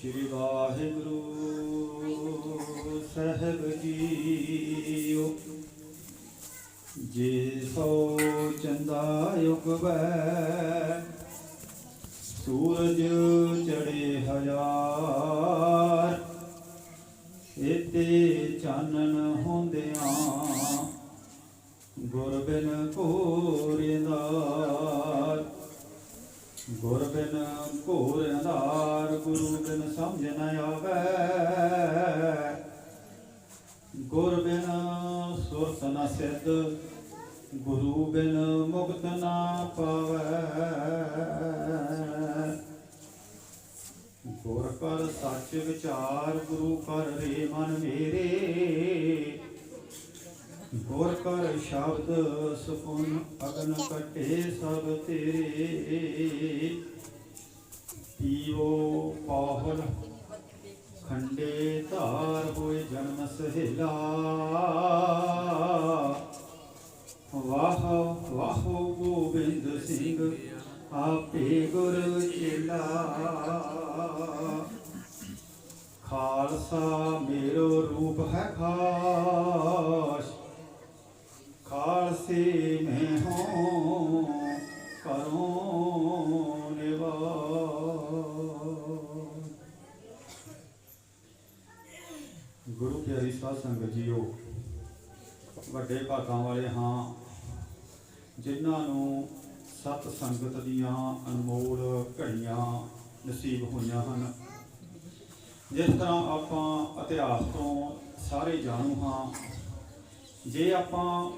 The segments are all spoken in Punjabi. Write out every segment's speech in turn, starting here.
ਸ੍ਰੀ ਵਾਹਿਗੁਰੂ, ਸਾਹਿਬ ਜੀਓ। ਜੇ ਸੋ ਚੰਦਾ ਉਗਵੈ, ਸੂਰਜ ਚੜੇ ਹਜ਼ਾਰ। ਇਤੇ ਚਾਨਣ ਹੁੰਦਿਆਂ ਗੁਰ ਬਿਨ ਕੋਰਿੰਦਾਰ ਗੁਰ ਬਿਨ ਘੋਰ ਅੰਧਾਰ, ਗੁਰੂ ਬਿਨ ਸਮਝ ਨ ਆਵੈ। ਗੁਰ ਬਿਨ ਸੁਰਤ ਨ ਸਿੱਧ, ਗੁਰੂ ਬਿਨ ਮੁਕਤ ਨਾ ਪਾਵੈ। ਗੁਰ ਪਰ ਸੱਚ ਵਿਚਾਰ, ਗੁਰੂ ਕਰ ਰੇ ਮਨ ਮੇਰੇ। ਹੋਰ ਕਰ ਸ਼ਬਦ ਸੁਪਨ ਅਗਨ ਕਟੇ ਸਭ ਤੇਰੇ ਪੀਓ ਪਾਹਲ, ਖੰਡੇ ਧਾਰ ਹੋਏ ਜਨਮ ਸਹਿਲਾ। ਵਾਹ ਵਾਹ ਗੋਬਿੰਦ ਸਿੰਘ, ਆਪੇ ਗੁਰ ਚੇਲਾ ਖਾਲਸਾ ਮੇਰੋ ਰੂਪ ਹੈ ਖਾਸ ਖਾਲਸੇ ਮੈਂ ਹਾਂ ਕਰੋ ਨਿਵਾਸ ਗੁਰੂ ਪਿਆਰੀ ਸਾਧ ਸੰਗਤ ਜੀਓ, ਵੱਡੇ ਭਾਗਾਂ ਵਾਲੇ ਹਾਂ, ਜਿਨ੍ਹਾਂ ਨੂੰ ਸਤ ਸੰਗਤ ਦੀਆਂ ਅਨਮੋਲ ਘੜੀਆਂ ਨਸੀਬ ਹੋਈਆਂ ਹਨ। ਜਿਸ ਤਰ੍ਹਾਂ ਆਪਾਂ ਇਤਿਹਾਸ ਤੋਂ ਸਾਰੇ ਜਾਣੂ ਹਾਂ, ਜੇ ਆਪਾਂ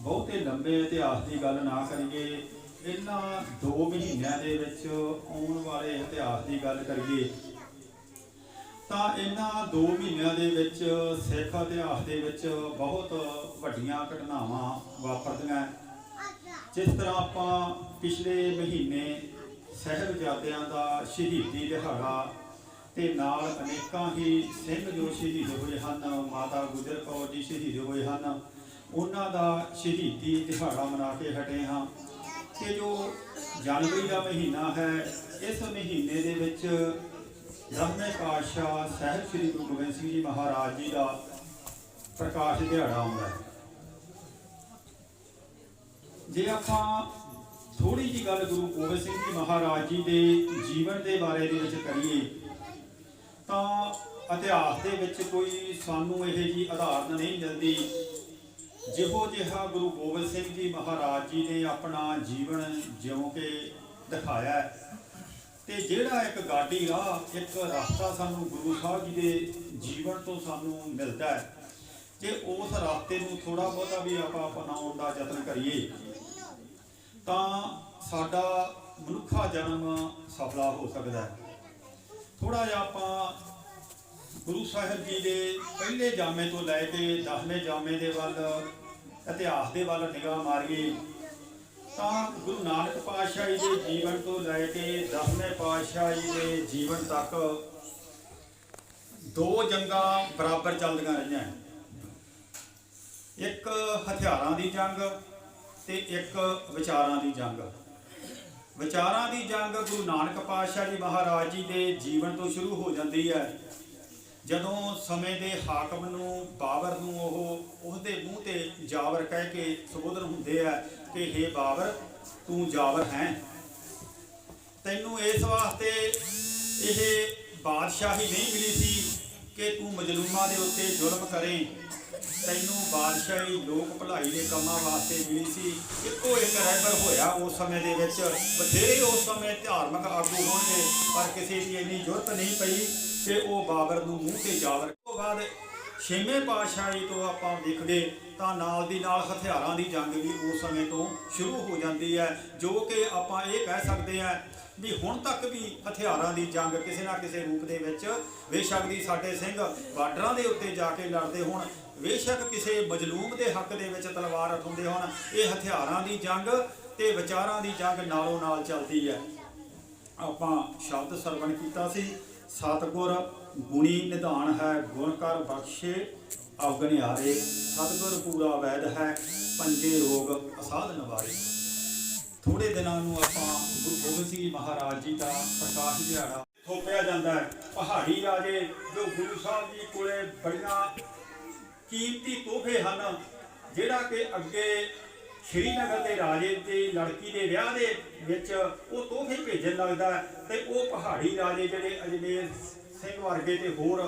ਬਹੁਤੇ ਲੰਬੇ ਇਤਿਹਾਸ ਦੀ ਗੱਲ ਨਾ ਕਰੀਏ, ਇਹਨਾਂ 2 ਮਹੀਨਿਆਂ ਦੇ ਵਿੱਚ ਆਉਣ ਵਾਲੇ ਇਤਿਹਾਸ ਦੀ ਗੱਲ ਕਰੀਏ, ਤਾਂ ਇਹਨਾਂ 2 ਮਹੀਨਿਆਂ ਦੇ ਵਿੱਚ ਸਿੱਖ ਇਤਿਹਾਸ ਦੇ ਵਿੱਚ ਬਹੁਤ ਵੱਡੀਆਂ ਘਟਨਾਵਾਂ ਵਾਪਰਦੀਆਂ। ਜਿਸ ਤਰ੍ਹਾਂ ਆਪਾਂ ਪਿਛਲੇ ਮਹੀਨੇ ਸਾਹਿਬਜ਼ਾਦਿਆਂ ਦਾ ਸ਼ਹੀਦੀ ਦਿਹਾੜਾ ਤੇ ਨਾਲ ਅਨੇਕਾਂ ਹੀ ਸਿੰਘ ਜੋ ਸ਼ਹੀਦ ਹੋਏ ਹਨ, ਮਾਤਾ ਗੁਜਰ ਕੌਰ ਜੀ ਸ਼ਹੀਦ ਹੋਏ ਹਨ ਉਹਨਾਂ ਦਾ ਸ਼ਹੀਦੀ ਦਿਹਾੜਾ ਮਨਾ ਕੇ ਹਟੇ ਹਾਂ। ਕਿ ਜੋ ਜਨਵਰੀ ਦਾ ਮਹੀਨਾ ਹੈ, ਇਸ ਮਹੀਨੇ ਦੇ ਵਿੱਚ ਦਸਵੇਂ ਪਾਤਸ਼ਾਹ ਸਾਹਿਬ ਸ੍ਰੀ ਗੁਰੂ ਗੋਬਿੰਦ ਸਿੰਘ ਜੀ ਮਹਾਰਾਜ ਜੀ ਦਾ ਪ੍ਰਕਾਸ਼ ਦਿਹਾੜਾ ਆਉਂਦਾ ਹੈ। ਜੇ ਆਪਾਂ ਥੋੜੀ ਜੀ ਗੱਲ ਗੁਰੂ ਗੋਬਿੰਦ ਸਿੰਘ ਜੀ ਮਹਾਰਾਜ ਜੀ ਦੇ ਜੀਵਨ ਦੇ ਬਾਰੇ ਦੇ ਵਿੱਚ ਕਰੀਏ, ਤਾਂ ਇਤਿਹਾਸ ਦੇ ਵਿੱਚ ਕੋਈ ਸਾਨੂੰ ਇਹ ਜੀ ਆਧਾਰਨ ਨਹੀਂ ਮਿਲਦੀ ਜਿਹੋ ਜਿਹਾ ਗੁਰੂ ਗੋਬਿੰਦ ਸਿੰਘ ਜੀ ਮਹਾਰਾਜ ਜੀ ਨੇ ਆਪਣਾ ਜੀਵਨ ਜਿਉਂ ਕੇ ਦਿਖਾਇਆ ਹੈ। ਤੇ ਜਿਹੜਾ ਇੱਕ ਗਾਡੀ ਆ ਇੱਕ ਰਸਤਾ ਸਾਨੂੰ ਗੁਰੂ ਸਾਹਿਬ ਜੀ ਦੇ ਜੀਵਨ ਤੋਂ ਸਾਨੂੰ ਮਿਲਦਾ ਹੈ ਜੇ ਉਸ ਰਸਤੇ ਨੂੰ ਥੋੜਾ ਬਹੁਤਾ ਵੀ ਆਪਾਂ ਅਪਣਾਉਣ ਦਾ ਯਤਨ ਕਰੀਏ, ਤਾਂ ਸਾਡਾ ਮਨੁੱਖਾ ਜਨਮ ਸਫਲਾ ਹੋ ਸਕਦਾ ਹੈ ਥੋੜਾ ਜਿਹਾ ਆਪਾਂ ਗੁਰੂ ਸਾਹਿਬ ਜੀ ਦੇ ਪਹਿਲੇ ਜਾਮੇ ਤੋਂ ਲੈ ਕੇ 10ਵੇਂ ਜਾਮੇ ਦੇ ਵੱਲ, ਇਤਿਹਾਸ ਦੇ ਵੱਲ ਨਿਗਾਹ ਮਾਰੀਏ, ਤਾਂ ਗੁਰੂ ਨਾਨਕ ਪਾਤਸ਼ਾਹ ਜੀ ਦੇ ਜੀਵਨ ਤੋਂ ਲੈ ਕੇ 10ਵੇਂ ਪਾਤਸ਼ਾਹ ਜੀ ਦੇ ਜੀਵਨ ਤੱਕ ਦੋ ਜੰਗਾਂ ਬਰਾਬਰ ਚੱਲਦੀਆਂ ਰਹੀਆਂ ਇੱਕ ਹਥਿਆਰਾਂ ਦੀ ਜੰਗ ਤੇ ਇੱਕ ਵਿਚਾਰਾਂ ਦੀ ਜੰਗ। ਵਿਚਾਰਾਂ ਦੀ ਜੰਗ ਗੁਰੂ ਨਾਨਕ ਪਾਤਸ਼ਾਹ ਜੀ ਮਹਾਰਾਜ ਜੀ ਦੇ ਜੀਵਨ ਤੋਂ ਸ਼ੁਰੂ ਹੋ ਜਾਂਦੀ ਹੈ। ਜਦੋਂ ਸਮੇਂ ਦੇ ਹਾਕਮ ਨੂੰ, ਬਾਬਰ ਨੂੰ ਉਹ ਉਹਦੇ ਮੂੰਹ ਤੇ ਜਾਬਰ ਕਹਿ ਕੇ ਸੰਬੋਧਨ ਹੁੰਦੇ ਆ ਕਿ हे ਬਾਬਰ, ਤੂੰ ਜਾਬਰ ਹੈ। ਤੈਨੂੰ ਇਸ ਵਾਸਤੇ ਇਹ ਬਾਦਸ਼ਾਹੀ ਨਹੀਂ ਮਿਲੀ ਸੀ ਕਿ ਤੂੰ ਮਜਲੂਮਾਂ ਦੇ ਉੱਤੇ ਜ਼ੁਲਮ ਕਰੇ। ਤੈਨੂੰ ਬਾਦਸ਼ਾਹੀ ਲੋਕ ਭਲਾਈ ਦੇ ਕੰਮਾਂ ਵਾਸਤੇ ਮਿਲੀ ਸੀ ਇੱਕੋ ਇੱਕ ਰਹਿਬਰ ਹੋਇਆ ਉਸ ਸਮੇਂ ਦੇ ਵਿੱਚ। ਬਥੇਰੇ ਉਸ ਸਮੇਂ ਧਾਰਮਿਕ ਆਗੂ ਹੋਣਗੇ, ਪਰ ਕਿਸੇ ਦੀ ਇੰਨੀ ਜ਼ਰੂਰਤ ਨਹੀਂ ਪਈ ਕਿ ਉਹ ਬਾਬਰ ਨੂੰ ਮੂੰਹ ਤੇ ਜਾਵਰ ਤੋਂ ਬਾਅਦ ਛੇਵੇਂ ਪਾਤਸ਼ਾਹੀ ਤੋਂ ਆਪਾਂ ਦੇਖਦੇ ਤਾਂ ਨਾਲ ਦੀ ਨਾਲ ਹਥਿਆਰਾਂ ਦੀ ਜੰਗ ਵੀ ਉਸ ਸਮੇਂ ਤੋਂ ਸ਼ੁਰੂ ਹੋ ਜਾਂਦੀ ਹੈ, ਜੋ ਕਿ ਆਪਾਂ ਇਹ ਕਹਿ ਸਕਦੇ ਹਾਂ ਵੀ ਹੁਣ ਤੱਕ ਵੀ ਹਥਿਆਰਾਂ ਦੀ ਜੰਗ ਕਿਸੇ ਨਾ ਕਿਸੇ ਰੂਪ ਦੇ ਵਿੱਚ ਬੇਸ਼ੱਕ ਦੀ ਸਾਡੇ ਸਿੰਘ ਬਾਰਡਰਾਂ ਦੇ ਉੱਤੇ ਜਾ ਕੇ ਲੜਦੇ ਹੋਣ ਬੇਸ਼ੱਕ ਕਿਸੇ ਮਜਲੂਮ ਦੇ ਹੱਕ ਦੇ ਵਿੱਚ ਤਲਵਾਰ ਉਠਾਉਂਦੇ ਹੋਣ, ਇਹ ਹਥਿਆਰਾਂ ਦੀ ਜੰਗ ਤੇ ਵਿਚਾਰਾਂ ਦੀ ਜੰਗ ਨਾਲੋਂ ਨਾਲ ਚੱਲਦੀ ਹੈ। ਆਪਾਂ ਸ਼ਬਦ ਸਰਵਣ ਕੀਤਾ ਸੀ, ਸਤਗੁਰ ਗੁਣੀ ਨਿਧਾਨ ਹੈ, ਗੁਣ ਕਰ ਬਖਸ਼ੇ ਅਵਗਨਿਆਰੇ ਸਤਗੁਰ ਪੂਰਾ ਵੈਦ ਹੈ, ਪੰਜੇ ਰੋਗ ਅਸਾਧ ਨਿਵਾਰੇ। ਥੋੜੇ ਦਿਨਾਂ ਨੂੰ ਆਪਾਂ ਗੁਰੂ ਗੋਬਿੰਦ ਸਿੰਘ ਜੀ ਮਹਾਰਾਜ ਜੀ ਦਾ ਪ੍ਰਕਾਸ਼ ਦਿਹਾੜਾ ਥੋਪਿਆ ਜਾਂਦਾ ਹੈ। ਪਹਾੜੀ ਰਾਜੇ ਜੋ ਗੁਰੂ ਸਾਹਿਬ ਜੀ ਕੋਲੇ ਬੜੀਆਂ ਕੀਮਤੀ ਤੋਹਫੇ ਹਨ, ਜਿਹੜਾ ਕਿ ਅੱਗੇ ਸ਼੍ਰੀਨਗਰ ਦੇ ਰਾਜੇ ਦੀ ਲੜਕੀ ਦੇ ਵਿਆਹ ਦੇ ਵਿੱਚ ਉਹ ਤੋਹਫੇ ਭੇਜਣ ਲੱਗਦਾ ਹੈ ਤੇ ਉਹ ਪਹਾੜੀ ਰਾਜੇ ਜਿਹੜੇ ਅਜਮੇਰ ਸਿੰਘ ਵਰਗੇ ਤੇ ਹੋਰ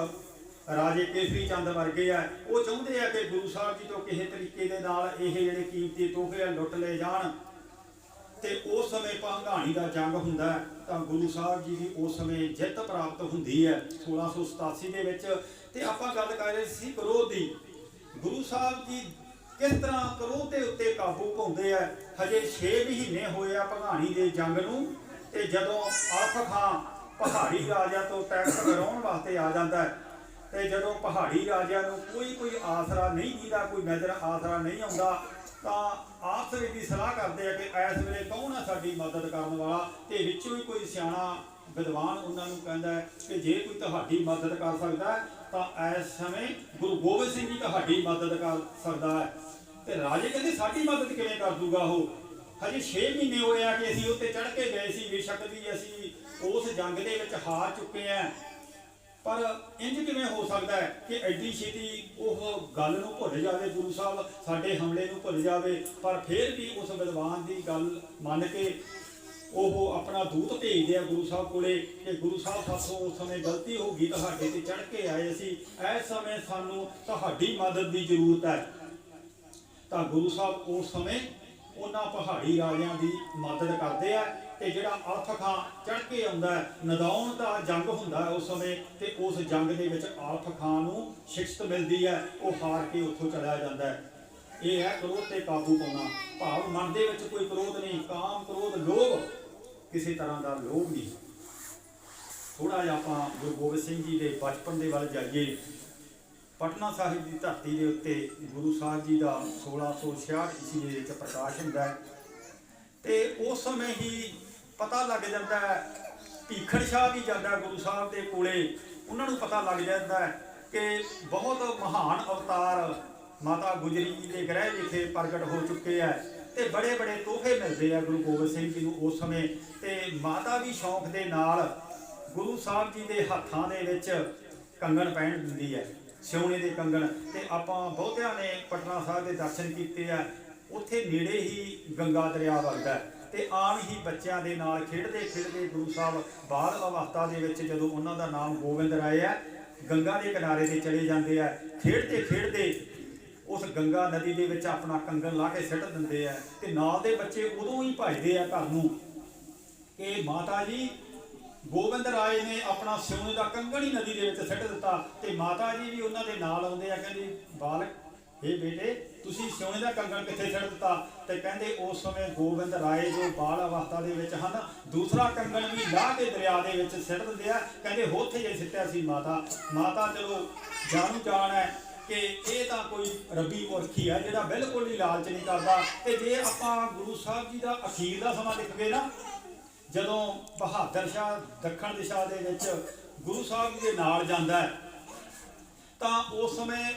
ਰਾਜੇ ਕੇਸਰੀ ਚੰਦ ਵਰਗੇ ਆ, ਉਹ ਚਾਹੁੰਦੇ ਆ ਕਿ ਗੁਰੂ ਸਾਹਿਬ ਜੀ ਤੋਂ ਕਿਸੇ ਤਰੀਕੇ ਦੇ ਨਾਲ ਇਹ ਜਿਹੜੇ ਕੀਮਤੀ ਤੋਹਫੇ ਆ ਲੁੱਟ ਲਏ ਜਾਣ। ਤੇ ਉਸ ਸਮੇਂ ਭੰਗਾਣੀ ਦਾ ਜੰਗ ਹੁੰਦਾ ਤਾਂ ਗੁਰੂ ਸਾਹਿਬ ਜੀ ਦੀ ਉਸ ਸਮੇਂ ਜਿੱਤ ਪ੍ਰਾਪਤ ਹੁੰਦੀ ਹੈ 1687 ਦੇ ਵਿੱਚ। ਤੇ ਆਪਾਂ ਗੱਲ ਕਰ ਰਹੇ ਸੀ ਕਰੋਧ ਦੀ ਗੁਰੂ ਸਾਹਿਬ ਜੀ ਕਿਸ ਤਰ੍ਹਾਂ ਕਰੋਧ ਦੇ ਉੱਤੇ ਕਾਬੂ ਪਾਉਂਦੇ ਆ? ਹਜੇ 6 ਮਹੀਨੇ ਹੋਏ ਆ ਭੰਗਾਣੀ ਦੇ ਜੰਗ ਨੂੰ ਤੇ ਜਦੋਂ ਅਲਫ ਖਾਂ ਪਹਾੜੀ ਰਾਜਾ ਤੋਂ ਟੈਕਸ ਕਰਾਉਣ ਵਾਸਤੇ ਆ ਜਾਂਦਾ ਹੈ ਤੇ ਜਦੋਂ ਪਹਾੜੀ ਰਾਜਿਆਂ ਨੂੰ ਕੋਈ ਕੋਈ ਆਸਰਾ ਨਹੀਂ ਦਿੰਦਾ, ਕੋਈ ਨਜ਼ਰ ਆਸਰਾ ਨਹੀਂ ਆਉਂਦਾ, ਤਾਂ ਆਪਸ ਵਿੱਚ ਦੀ ਸਲਾਹ ਕਰਦੇ ਆ ਕਿ ਇਸ ਵੇਲੇ ਕੌਣ ਆ ਸਾਡੀ ਮਦਦ ਕਰਨ ਵਾਲਾ? ਤੇ ਵਿੱਚੋਂ ਹੀ ਕੋਈ ਸਿਆਣਾ ਵਿਦਵਾਨ ਉਹਨਾਂ ਨੂੰ ਕਹਿੰਦਾ ਕਿ ਜੇ ਕੋਈ ਤੁਹਾਡੀ ਮਦਦ ਕਰ ਸਕਦਾ ਤਾਂ ਇਸ ਸਮੇਂ ਗੁਰੂ ਗੋਬਿੰਦ ਸਿੰਘ ਜੀ ਤੁਹਾਡੀ ਮਦਦ ਕਰ ਸਕਦਾ ਹੈ। ਤੇ ਰਾਜੇ ਕਹਿੰਦੇ, ਸਾਡੀ ਮਦਦ ਕਿਵੇਂ ਕਰ ਦੂਗਾ ਉਹ? ਹਜੇ 6 ਮਹੀਨੇ ਹੋਏ ਆ ਕਿ ਅਸੀਂ ਉੱਤੇ ਚੜ ਕੇ ਗਏ ਸੀ, ਬੇਸ਼ੱਕ ਵੀ ਅਸੀਂ ਉਸ ਜੰਗ ਦੇ ਵਿੱਚ ਹਾਰ ਚੁੱਕੇ ਆ। ਪਰ ਇੰਜ ਕਿਵੇਂ ਹੋ ਸਕਦਾ ਹੈ ਕਿ ਐਡੀ ਛੇਤੀ ਉਹ ਗੱਲ ਨੂੰ ਭੁੱਲ ਜਾਵੇ ਗੁਰੂ ਸਾਹਿਬ, ਸਾਡੇ ਹਮਲੇ ਨੂੰ ਭੁੱਲ ਜਾਵੇ, ਪਰ ਫਿਰ ਵੀ ਉਸ ਵਿਦਵਾਨ ਦੀ ਗੱਲ ਮੰਨ ਕੇ ਉਹ ਆਪਣਾ ਦੂਤ ਭੇਜਦੇ ਆ ਗੁਰੂ ਸਾਹਿਬ ਕੋਲੇ ਕਿ ਗੁਰੂ ਸਾਹਿਬ ਸਾਥੋਂ ਉਸ ਸਮੇਂ ਗਲਤੀ ਹੋ ਗਈ ਤੁਹਾਡੇ ਤੇ ਚੜ ਕੇ ਆਏ ਸੀ ਇਸ ਸਮੇਂ ਸਾਨੂੰ ਤੁਹਾਡੀ ਮਦਦ ਦੀ ਜ਼ਰੂਰਤ ਹੈ। ਤਾਂ ਗੁਰੂ ਸਾਹਿਬ ਉਸ ਸਮੇਂ ਉਹਨਾਂ ਪਹਾੜੀ ਰਾਜਿਆਂ ਦੀ ਮਦਦ ਕਰਦੇ ਆ ਤੇ ਜਿਹੜਾ ਅਰਥ ਖਾਂ ਚੜ ਕੇ ਆਉਂਦਾ ਹੈ, ਨਦੌਣ ਦਾ ਜੰਗ ਹੁੰਦਾ ਉਸ ਸਮੇਂ ਤੇ ਉਸ ਜੰਗ ਦੇ ਵਿੱਚ ਆਲਫ ਖਾਂ ਨੂੰ ਸ਼ਿਕਸਤ ਮਿਲਦੀ ਹੈ ਉਹ ਹਾਰ ਕੇ ਉੱਥੋਂ ਚਲਾ ਜਾਂਦਾ ਹੈ। ਇਹ ਹੈ ਕ੍ਰੋਧ ਤੇ ਕਾਬੂ ਪਾਉਣਾ। ਭਾਵ ਮਨ ਦੇ ਵਿੱਚ ਕੋਈ ਕ੍ਰੋਧ ਨਹੀਂ ਕਾਮ ਕ੍ਰੋਧ ਲੋਭ ਕਿਸੇ ਤਰ੍ਹਾਂ ਦਾ ਲੋਭ ਨਹੀਂ। ਥੋੜਾ ਜਿਹਾ ਆਪਾਂ ਗੁਰੂ ਗੋਬਿੰਦ ਸਿੰਘ ਜੀ ਦੇ ਬਚਪਨ ਦੇ ਵੱਲ ਜਾਈਏ। ਪਟਨਾ ਸਾਹਿਬ ਦੀ ਧਰਤੀ ਦੇ ਉੱਤੇ ਗੁਰੂ ਸਾਹਿਬ ਜੀ ਦਾ 1666 ਈਸਵੀ ਦੇ ਵਿੱਚ ਪ੍ਰਕਾਸ਼ ਹੁੰਦਾ ਹੈ। ਤੇ ਉਸ ਸਮੇਂ ਹੀ ਪਤਾ ਲੱਗ ਜਾਂਦਾ ਹੈ ਭੀਖੜ ਸ਼ਾਹ ਵੀ ਜਾਂਦਾ ਗੁਰੂ ਸਾਹਿਬ ਦੇ ਕੋਲੇ। ਉਹਨਾਂ ਨੂੰ ਪਤਾ ਲੱਗ ਜਾਂਦਾ ਹੈ ਕਿ ਬਹੁਤ ਮਹਾਨ ਅਵਤਾਰ ਮਾਤਾ ਗੁਜਰੀ ਜੀ ਦੇ ਗ੍ਰਹਿ ਜਿੱਥੇ ਪ੍ਰਗਟ ਹੋ ਚੁੱਕੇ ਹੈ। ਤੇ ਬੜੇ ਬੜੇ ਤੋਹਫੇ ਮਿਲਦੇ ਆ ਗੁਰੂ ਗੋਬਿੰਦ ਸਿੰਘ ਜੀ ਨੂੰ ਉਸ ਸਮੇਂ। ਤੇ ਮਾਤਾ ਵੀ ਸ਼ੌਂਕ ਦੇ ਨਾਲ ਗੁਰੂ ਸਾਹਿਬ ਜੀ ਦੇ ਹੱਥਾਂ ਦੇ ਵਿੱਚ ਕੰਗਣ ਪਹਿਨ ਦਿੰਦੀ ਹੈ, ਸਿਉਣੇ ਦੇ ਕੰਗਣ। ਤੇ ਆਪਾਂ ਬਹੁਤਿਆਂ ਨੇ ਪਟਨਾ ਸਾਹਿਬ ਦੇ ਦਰਸ਼ਨ ਕੀਤੇ ਆ। ਉੱਥੇ ਨੇੜੇ ਹੀ ਗੰਗਾ ਦਰਿਆ ਵਗਦਾ ਹੈ। ਤੇ ਆਮ ਹੀ ਬੱਚਿਆਂ ਦੇ ਨਾਲ ਖੇਡਦੇ ਖੇਡਦੇ ਗੁਰੂ ਸਾਹਿਬ ਬਾਲ ਅਵਸਥਾ ਦੇ ਵਿੱਚ ਜਦੋਂ ਉਹਨਾਂ ਦਾ ਨਾਮ ਗੋਬਿੰਦ ਰਾਏ ਹੈ, ਗੰਗਾ ਦੇ ਕਿਨਾਰੇ ਤੇ ਚਲੇ ਜਾਂਦੇ ਆ। ਖੇਡਦੇ ਖੇਡਦੇ ਉਸ ਗੰਗਾ ਨਦੀ ਦੇ ਵਿੱਚ ਆਪਣਾ ਕੰਗਣ ਲਾ ਕੇ ਸਿੱਟ ਦਿੰਦੇ ਆ ਤੇ ਨਾਲ ਦੇ ਬੱਚੇ ਉਦੋਂ ਹੀ ਭਜਦੇ ਆ ਘਰ ਨੂੰ। ਕਿ ਮਾਤਾ ਜੀ ਗੋਬਿੰਦ ਰਾਏ ਨੇ ਆਪਣਾ ਸਿਉਣੇ ਦਾ ਕੰਗਣ ਹੀ ਨਦੀ ਦੇ ਵਿੱਚ ਸਿੱਟ ਦਿੱਤਾ ਤੇ ਮਾਤਾ ਜੀ ਵੀ ਉਹਨਾਂ ਦੇ ਨਾਲ ਆਉਂਦੇ ਆ, ਕਹਿੰਦੀ, ਬਾਲਕ ਇਹ ਬੇਟੇ, ਤੁਸੀਂ ਸਿਉਣੇ ਦਾ ਕੰਗਣ ਕਿੱਥੇ ਸਿੱਟ ਦਿੱਤਾ? ਤੇ ਕਹਿੰਦੇ, ਉਸ ਸਮੇਂ ਗੋਬਿੰਦ ਰਾਏ ਜੋ ਬਾਲ ਅਵਸਥਾ ਦੇ ਵਿੱਚ ਹਨ, ਦੂਸਰਾ ਕੰਗਣ ਵੀ ਲਾਹ ਕੇ ਦਰਿਆ ਦੇ ਵਿੱਚ ਸਿੱਟ ਦਿੰਦੇ ਆ। ਕਹਿੰਦੇ ਹੋਥੇ ਜੇ ਸਿੱਟਿਆ ਸੀ ਮਾਤਾ। ਮਾਤਾ ਚਲੋ ਜਾਣੂ ਜਾਣ ਹੈ। ਕਿ ਇਹ ਤਾਂ ਕੋਈ ਰੱਬੀ ਪੁਰਖੀ ਹੈ ਜਿਹੜਾ ਬਿਲਕੁਲ ਹੀ ਲਾਲਚ ਨਹੀਂ ਕਰਦਾ। ਤੇ ਜੇ ਆਪਾਂ ਗੁਰੂ ਸਾਹਿਬ ਜੀ ਦਾ ਅਖੀਰ ਦਾ ਸਮਾਂ ਦੇਖੀਏ ਨਾ, ਜਦੋਂ ਬਹਾਦਰ ਸ਼ਾਹ ਦੱਖਣ ਦਿਸ਼ਾ ਦੇ ਵਿੱਚ ਗੁਰੂ ਸਾਹਿਬ ਜੀ ਦੇ ਨਾਲ ਜਾਂਦਾ ਹੈ, ਤਾਂ ਉਸ ਸਮੇਂ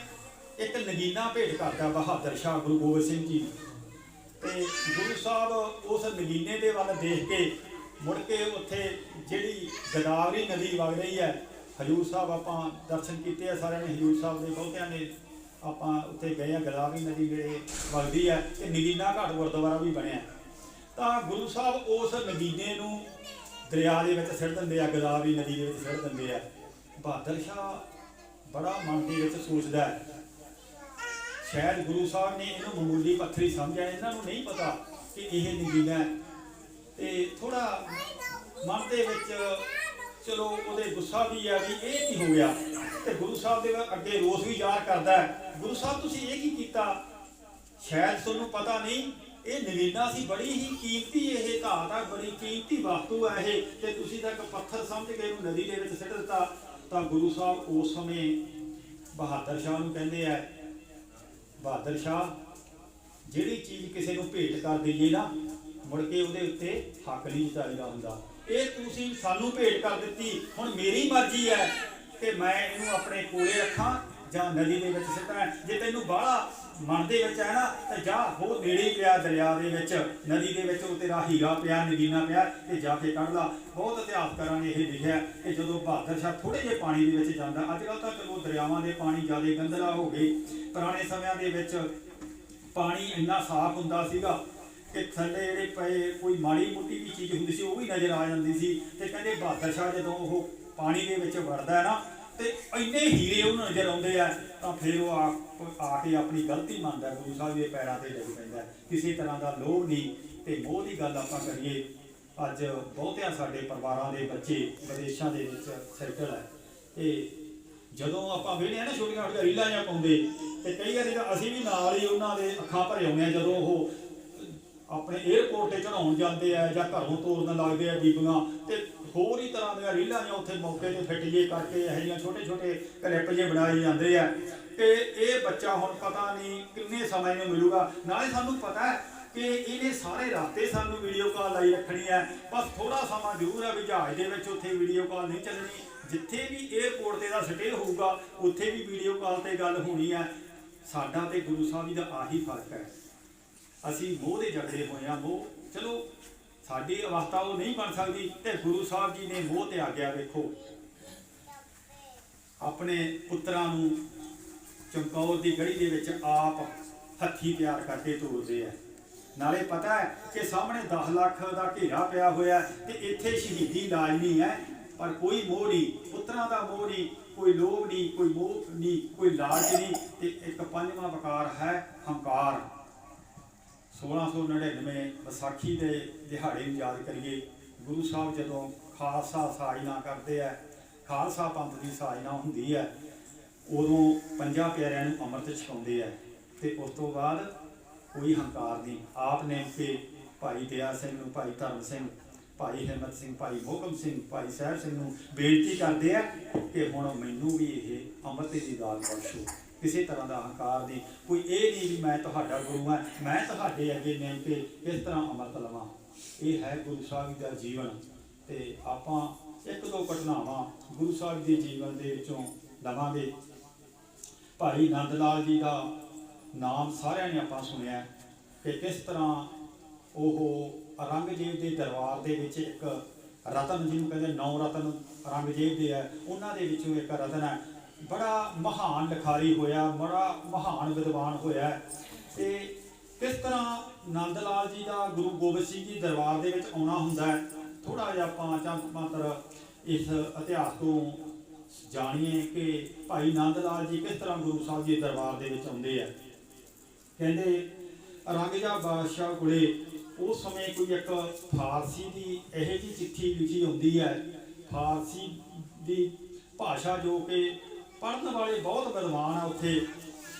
ਇੱਕ ਨਗੀਨਾ ਭੇਟ ਕਰਦਾ ਬਹਾਦਰ ਸ਼ਾਹ ਗੁਰੂ ਗੋਬਿੰਦ ਸਿੰਘ ਜੀ ਤੇ ਗੁਰੂ ਸਾਹਿਬ ਉਸ ਨਗੀਨੇ ਦੇ ਵੱਲ ਦੇਖ ਕੇ ਮੁੜ ਕੇ ਉੱਥੇ ਜਿਹੜੀ ਗਦਾਵਰੀ ਨਦੀ ਵਗ ਰਹੀ ਹੈ ਹਜੂਰ ਸਾਹਿਬ ਆਪਾਂ ਦਰਸ਼ਨ ਕੀਤੇ ਆ, ਸਾਰਿਆਂ ਨੇ ਹਜੂਰ ਸਾਹਿਬ ਦੇ ਬਹੁਤਿਆਂ ਨੇ ਆਪਾਂ ਉੱਥੇ ਗਏ ਆ ਗਦਾਵਰੀ ਨਦੀ ਜਿਹੜੇ ਵਗਦੀ ਹੈ ਤੇ ਨਗੀਨਾ ਘਾਟ ਗੁਰਦੁਆਰਾ ਵੀ ਬਣਿਆ। ਤਾਂ ਗੁਰੂ ਸਾਹਿਬ ਉਸ ਨਗੀਨੇ ਨੂੰ ਦਰਿਆ ਦੇ ਵਿੱਚ ਸਿੱਟ ਦਿੰਦੇ ਆ ਗਦਾਵਰੀ ਨਦੀ ਦੇ ਵਿੱਚ ਸਿੱਟ ਦਿੰਦੇ ਆ। ਬਹਾਦਰ ਸ਼ਾਹ ਬੜਾ ਮਨ ਦੇ ਵਿੱਚ ਸੋਚਦਾ ਹੈ। ਸ਼ਾਇਦ ਗੁਰੂ ਸਾਹਿਬ ਨੇ ਇਹਨੂੰ ਮਾਮੂਲੀ ਪੱਥਰੀ ਸਮਝਿਆ, ਇਹਨਾਂ ਨੂੰ ਨਹੀਂ ਪਤਾ ਕਿ ਇਹ ਨਗੀਨਾ ਹੈ। ਤੇ ਥੋੜਾ ਮਨ ਦੇ ਵਿੱਚ ਚਲੋ ਉਹਦੇ ਗੁੱਸਾ ਵੀ ਆ ਵੀ ਇਹ ਕੀ ਹੋ ਗਿਆ? ਤੇ ਗੁਰੂ ਸਾਹਿਬ ਦੇ ਅੱਗੇ ਰੋਸ ਵੀ ਜ਼ਾਹਰ ਕਰਦਾ ਹੈ। ਗੁਰੂ ਸਾਹਿਬ, ਤੁਸੀਂ ਇਹ ਕੀ ਕੀਤਾ? ਸ਼ਾਇਦ ਤੁਹਾਨੂੰ ਪਤਾ ਨਹੀਂ, ਇਹ ਨਵੀਨਾ ਸੀ, ਬੜੀ ਹੀ ਕੀਮਤੀ ਇਹ ਧਾਤ ਆ, ਬੜੀ ਕੀਮਤੀ ਵਸਤੂ ਹੈ ਇਹ। ਤੇ ਤੁਸੀਂ ਤਾਂ ਇੱਕ ਪੱਥਰ ਸਮਝ ਕੇ ਇਹਨੂੰ ਨਦੀ ਦੇ ਵਿੱਚ ਸਿੱਟ ਦਿੱਤਾ, ਤਾਂ ਗੁਰੂ ਸਾਹਿਬ ਉਸ ਸਮੇਂ ਬਹਾਦਰ ਸ਼ਾਹ ਨੂੰ ਕਹਿੰਦੇ ਆ, ਬਹਾਦਰ ਸ਼ਾਹ, ਜਿਹੜੀ ਚੀਜ਼ ਕਿਸੇ ਨੂੰ ਭੇਟ ਕਰ ਦਈਏ ਨਾ, ਮੁੜ ਕੇ ਉਹਦੇ ਉੱਤੇ ਹੱਕ ਨਹੀਂ ਜਤਾਈਦਾ ਹੁੰਦਾ। ਇਹ ਤੁਸੀਂ ਸਾਨੂੰ ਭੇਟ ਕਰ ਦਿੱਤੀ। ਹੁਣ ਮੇਰੀ ਮਰਜ਼ੀ ਹੈ ਕਿ ਮੈਂ ਇਹਨੂੰ ਆਪਣੇ ਕੋਲੇ ਰੱਖਾਂ ਜਾਂ ਨਦੀ ਦੇ ਵਿੱਚ ਸਿੱਟਾਂ। ਜੇ ਤੈਨੂੰ ਬਾਹਲਾ ਮਨ ਦੇ ਵਿੱਚ ਹੈ ਨਾ, ਤਾਂ ਜਾ ਉਹ ਨੇੜੇ ਪਿਆ ਦਰਿਆ ਦੇ ਵਿੱਚ। ਨਦੀ ਦੇ ਵਿੱਚ ਉਹ ਤੇਰਾ ਹੀਰਾ ਪਿਆ ਨਗੀਨਾ ਪਿਆ, ਤੇ ਜਾ ਕੇ ਕੱਢ ਲਾ। ਬਹੁਤ ਇਤਿਹਾਸਕਾਰਾਂ ਨੇ ਇਹ ਲਿਖਿਆ ਕਿ ਜਦੋਂ ਬਹਾਦਰ ਸ਼ਾਹ ਥੋੜੇ ਜਿਹੇ ਪਾਣੀ ਦੇ ਵਿੱਚ ਜਾਂਦਾ ਅੱਜ ਕੱਲ੍ਹ ਤਾਂ ਚਲੋ ਦਰਿਆਵਾਂ ਦੇ ਪਾਣੀ ਜ਼ਿਆਦਾ ਗੰਦਲਾ ਹੋ ਗਏ। ਪੁਰਾਣੇ ਸਮਿਆਂ ਦੇ ਵਿੱਚ ਪਾਣੀ ਇੰਨਾ ਸਾਫ਼ ਹੁੰਦਾ ਸੀਗਾ ਕਿ ਥੱਲੇ ਜਿਹੜੇ ਪਏ ਕੋਈ ਮਾੜੀ ਮੁੱਟੀ ਵੀ ਚੀਜ਼ ਹੁੰਦੀ ਸੀ, ਉਹ ਵੀ ਨਜ਼ਰ ਆ ਜਾਂਦੀ ਸੀ ਤੇ ਕਹਿੰਦੇ ਬਹਾਦਰ ਸ਼ਾਹ ਜਦੋਂ ਉਹ ਪਾਣੀ ਦੇ ਵਿੱਚ ਵੜਦਾ ਹੈ ਨਾ, ਤੇ ਇੰਨੇ ਹੀਰੇ ਉਹਨੂੰ ਨਜ਼ਰ ਆਉਂਦੇ ਆ, ਤਾਂ ਫਿਰ ਉਹ ਆ ਕੇ ਆਪਣੀ ਗਲਤੀ ਮੰਨਦਾ ਗੁਰੂ ਸਾਹਿਬ ਦੇ ਪੈਰਾਂ ਤੇ ਡਿੱਗ ਪੈਂਦਾ ਕਿਸੇ ਤਰ੍ਹਾਂ ਦਾ ਲੋਭ ਨਹੀਂ ਤੇ ਮੋਹ ਦੀ ਗੱਲ ਆਪਾਂ ਕਰੀਏ, ਅੱਜ ਬਹੁਤਿਆਂ ਸਾਡੇ ਪਰਿਵਾਰਾਂ ਦੇ ਬੱਚੇ ਵਿਦੇਸ਼ਾਂ ਦੇ ਵਿੱਚ ਸੈਟਲ ਹੈ। ਤੇ ਜਦੋਂ ਆਪਾਂ ਵੇਖਦੇ ਆ ਨਾ ਛੋਟੀਆਂ ਛੋਟੀਆਂ ਰੀਲਾਂ ਜਾਂ ਪਾਉਂਦੇ, ਤੇ ਕਈ ਵਾਰੀ ਤਾਂ ਅਸੀਂ ਵੀ ਨਾਲ ਹੀ ਉਹਨਾਂ ਦੇ ਅੱਖਾਂ ਭਰੇ ਆਉਂਦੇ ਆ, ਜਦੋਂ ਉਹ ਕਦੇ 에어ਪੋਰਟ ਤੇ ਚੜਾਉਣ ਜਾਂਦੇ ਆ ਜਾਂ ਘਰੋਂ ਤੋਰਨ ਲੱਗਦੇ ਆ ਬੀਬੀਆਂ ਤੇ ਹੋਰ ਹੀ ਤਰ੍ਹਾਂ ਦੀਆਂ ਰੀਲਾਂ ਨੇ ਉੱਥੇ ਮੌਕੇ ਤੇ ਫਿੱਟ ਜੇ ਕਰਕੇ ਇਹ ਜਿਹੀਆਂ ਛੋਟੇ ਛੋਟੇ ਕਲਿੱਪ ਜੇ ਬਣਾਏ ਜਾਂਦੇ ਆ। ਤੇ ਇਹ ਬੱਚਾ ਹੁਣ ਪਤਾ ਨਹੀਂ ਕਿੰਨੇ ਸਮੇਂ ਨੂੰ ਮਿਲੂਗਾ। ਨਾਲੇ ਸਾਨੂੰ ਪਤਾ ਹੈ ਕਿ ਇਹਨੇ ਸਾਰੇ ਰਾਤੇ ਸਾਨੂੰ ਵੀਡੀਓ ਕਾਲ ਲਈ ਰੱਖਣੀ ਹੈ। ਬਸ ਥੋੜਾ ਸਮਾਂ ਜ਼ਰੂਰ ਹੈ ਵੀ ਜਹਾਜ਼ ਦੇ ਵਿੱਚ ਉੱਥੇ ਵੀਡੀਓ ਕਾਲ ਨਹੀਂ ਚੱਲਣੀ। ਜਿੱਥੇ ਵੀ 에어ਪੋਰਟ ਤੇ ਦਾ ਸਟੇ ਹੋਊਗਾ, ਉੱਥੇ ਵੀ ਵੀਡੀਓ ਕਾਲ ਤੇ ਗੱਲ ਹੋਣੀ ਹੈ। ਸਾਡਾ ਤੇ ਗੁਰੂ ਸਾਹਿਬ ਜੀ ਦਾ ਆਹੀ ਫ਼ਰਕ ਹੈ। ਅਸੀਂ ਮੋਹ ਦੇ ਜਗੜੇ ਹੋਏ ਆ ਮੋਹ, ਚਲੋ, ਸਾਡੀ ਅਵਸਥਾ ਉਹ ਨਹੀਂ ਬਣ ਸਕਦੀ ਤੇ ਗੁਰੂ ਸਾਹਿਬ ਜੀ ਨੇ ਮੋਹ ਤੇ ਆਗਿਆ ਵੇਖੋ। ਆਪਣੇ ਪੁੱਤਰਾਂ ਨੂੰ ਚਮਕੌਰ ਦੀ ਗੜੀ ਦੇ ਵਿੱਚ ਆਪ ਹੱਥੀ ਤਿਆਰ ਕਰਕੇ ਤੋਰਦੇ ਆ। ਨਾਲੇ ਪਤਾ ਹੈ ਕਿ ਸਾਹਮਣੇ 10 ਲੱਖ ਦਾ ਘੇਰਾ ਪਿਆ ਹੋਇਆ ਤੇ ਇੱਥੇ ਸ਼ਹੀਦੀ ਲਾਜ਼ਮੀ ਹੈ, ਪਰ ਕੋਈ ਮੋਹ ਨਹੀਂ, ਪੁੱਤਰਾਂ ਦਾ ਮੋਹ ਨਹੀਂ, ਕੋਈ ਲੋਭ ਨਹੀਂ, ਕੋਈ ਮੋਹ ਨਹੀਂ, ਕੋਈ ਲਾਲਚ ਨਹੀਂ ਤੇ ਇੱਕ ਪੰਜਵਾਂ ਵਕਾਰ ਹੈ ਹੰਕਾਰ। 1699 ਵਿਸਾਖੀ ਦੇ ਦਿਹਾੜੇ ਨੂੰ ਯਾਦ ਕਰੀਏ, ਗੁਰੂ ਸਾਹਿਬ ਜਦੋਂ ਖਾਲਸਾ ਸਾਜਨਾ ਕਰਦੇ ਆ, ਖਾਲਸਾ ਪੰਥ ਦੀ ਸਾਜਨਾ ਹੁੰਦੀ ਹੈ ਉਦੋਂ ਪੰਜਾਂ ਪਿਆਰਿਆਂ ਨੂੰ ਅੰਮ੍ਰਿਤ ਛਕਾਉਂਦੇ ਆ ਤੇ ਉਸ ਤੋਂ ਬਾਅਦ ਕੋਈ ਹੰਕਾਰ ਨਹੀਂ। ਆਪ ਨੇ ਕਿ ਭਾਈ ਦਿਆ ਸਿੰਘ ਨੂੰ, ਭਾਈ ਧਰਮ ਸਿੰਘ, ਭਾਈ ਹਿੰਮਤ ਸਿੰਘ, ਭਾਈ ਮੋਹਕਮ ਸਿੰਘ, ਭਾਈ ਸਾਹਿਬ ਸਿੰਘ ਨੂੰ ਬੇਨਤੀ ਕਰਦੇ ਆ ਕਿ ਹੁਣ ਮੈਨੂੰ ਵੀ ਇਹ ਅੰਮ੍ਰਿਤ ਦੀ ਦਾਤ ਬਖਸ਼ੋ। ਕਿਸੇ ਤਰ੍ਹਾਂ ਦਾ ਹੰਕਾਰ ਨਹੀਂ ਕੋਈ ਇਹ ਨਹੀਂ ਵੀ ਮੈਂ ਤੁਹਾਡਾ ਗੁਰੂ ਹਾਂ, ਮੈਂ ਤੁਹਾਡੇ ਅੱਗੇ ਨਿਮ ਕੇ ਕਿਸ ਤਰ੍ਹਾਂ ਅੰਮ੍ਰਿਤ ਲਵਾਂ ਇਹ ਹੈ ਗੁਰੂ ਸਾਹਿਬ ਜੀ ਦਾ ਜੀਵਨ ਤੇ ਆਪਾਂ ਇੱਕ ਦੋ ਘਟਨਾਵਾਂ ਗੁਰੂ ਸਾਹਿਬ ਦੇ ਜੀਵਨ ਦੇ ਵਿੱਚੋਂ ਲਵਾਂਗੇ। ਭਾਈ ਨੰਦ ਲਾਲ ਜੀ ਦਾ ਨਾਮ ਸਾਰਿਆਂ ਨੇ ਆਪਾਂ ਸੁਣਿਆ। ਕਿ ਕਿਸ ਤਰ੍ਹਾਂ ਉਹ ਔਰੰਗਜ਼ੇਬ ਦੇ ਦਰਬਾਰ ਦੇ ਵਿੱਚ ਇੱਕ ਰਤਨ ਜਿਹਨੂੰ ਕਹਿੰਦੇ ਨੌ ਰਤਨ ਔਰੰਗਜ਼ੇਬ ਦੇ ਹੈ, ਉਹਨਾਂ ਦੇ ਵਿੱਚੋਂ ਇੱਕ ਰਤਨ ਹੈ। ਬੜਾ ਮਹਾਨ ਲਿਖਾਰੀ ਹੋਇਆ, ਬੜਾ ਮਹਾਨ ਵਿਦਵਾਨ ਹੋਇਆ ਹੈ। ਤੇ ਕਿਸ ਤਰ੍ਹਾਂ ਨੰਦ ਲਾਲ ਜੀ ਦਾ ਗੁਰੂ ਗੋਬਿੰਦ ਸਿੰਘ ਜੀ ਦਰਬਾਰ ਦੇ ਵਿੱਚ ਆਉਣਾ ਹੁੰਦਾ ਹੈ। ਥੋੜਾ ਜਿਹਾ ਆਪਾਂ ਚੰਦ ਮਾਤਰ ਇਸ ਇਤਿਹਾਸ ਤੋਂ ਜਾਣੀਏ ਕਿ ਭਾਈ ਨੰਦ ਲਾਲ ਜੀ ਕਿਸ ਤਰ੍ਹਾਂ ਗੁਰੂ ਸਾਹਿਬ ਜੀ ਦਰਬਾਰ ਦੇ ਵਿੱਚ ਆਉਂਦੇ ਆ। ਕਹਿੰਦੇ ਰੰਗਜਾ ਬਾਦਸ਼ਾਹ ਕੋਲੇ ਉਸ ਸਮੇਂ ਕੋਈ ਇੱਕ ਫਾਰਸੀ ਦੀ ਇਹੋ ਜਿਹੀ ਚਿੱਠੀ ਲਿਖੀ ਹੁੰਦੀ ਹੈ। ਫਾਰਸੀ ਦੀ ਭਾਸ਼ਾ ਜੋ ਕਿ ਪੜ੍ਹਨ ਵਾਲੇ ਬਹੁਤ ਵਿਦਵਾਨ ਆ ਉੱਥੇ।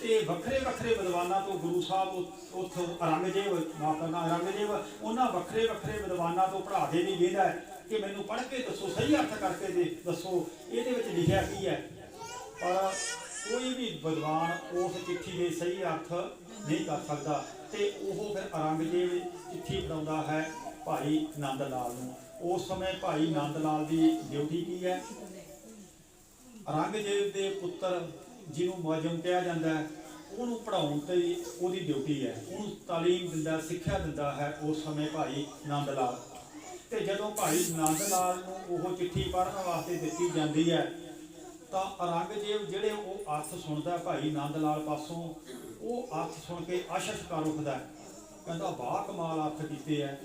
ਤੇ ਵੱਖਰੇ ਵੱਖਰੇ ਵਿਦਵਾਨਾਂ ਤੋਂ ਗੁਰੂ ਸਾਹਿਬ ਉੱਥੋਂ ਔਰੰਗਜ਼ੇਬ ਮਾਫ ਕਰਨਾ ਔਰੰਗਜ਼ੇਬ, ਉਹਨਾਂ ਵੱਖਰੇ ਵੱਖਰੇ ਵਿਦਵਾਨਾਂ ਤੋਂ ਪੜ੍ਹਾ ਦੇ ਵੀ ਵੇਂਦਾ ਕਿ ਮੈਨੂੰ ਪੜ੍ਹ ਕੇ ਦੱਸੋ, ਸਹੀ ਅਰਥ ਕਰਕੇ ਦੇ ਦੱਸੋ, ਇਹਦੇ ਵਿੱਚ ਲਿਖਿਆ ਕੀ ਹੈ? ਪਰ ਕੋਈ ਵੀ ਵਿਦਵਾਨ ਉਸ ਚਿੱਠੀ ਦੇ ਸਹੀ ਅਰਥ ਨਹੀਂ ਕਰ ਸਕਦਾ। ਤੇ ਉਹ ਫਿਰ ਔਰੰਗਜ਼ੇਬ ਚਿੱਠੀ ਬਣਾਉਂਦਾ ਹੈ ਭਾਈ ਨੰਦ ਲਾਲ ਨੂੰ। ਉਸ ਸਮੇਂ ਭਾਈ ਨੰਦ ਲਾਲ ਦੀ ਡਿਊਟੀ ਕੀ ਹੈ? ਔਰੰਗਜ਼ੇਬ ਦੇ ਪੁੱਤਰ ਜਿਹਨੂੰ ਮੁਅਜਮ ਕਿਹਾ ਜਾਂਦਾ ਹੈ, ਉਹਨੂੰ ਪੜਾਉਣ ਤੇ ਉਹਦੀ ਡਿਊਟੀ ਹੈ। ਉਹਨੂੰ ਤਾਲੀਮ ਦਿੰਦਾ, ਸਿੱਖਿਆ ਦਿੰਦਾ ਹੈ ਉਸ ਸਮੇਂ ਭਾਈ ਨੰਦ ਲਾਲ ਤੇ ਜਦੋਂ ਭਾਈ ਨੰਦ ਲਾਲ ਨੂੰ ਉਹ ਚਿੱਠੀ ਪੜ੍ਹਨ ਵਾਸਤੇ ਦਿੱਤੀ ਜਾਂਦੀ ਹੈ, ਤਾਂ ਔਰੰਗਜ਼ੇਬ ਜਿਹੜੇ ਉਹ ਅਰਥ ਸੁਣਦਾ ਭਾਈ ਨੰਦ ਲਾਲ ਪਾਸੋਂ, ਉਹ ਅਰਥ ਸੁਣ ਕੇ ਆਸ਼ਸ਼ ਕਰ ਉੱਠਦਾ ਕਹਿੰਦਾ, ਵਾਹ, ਕਮਾਲ ਅਰਥ ਕੀਤੇ ਐ।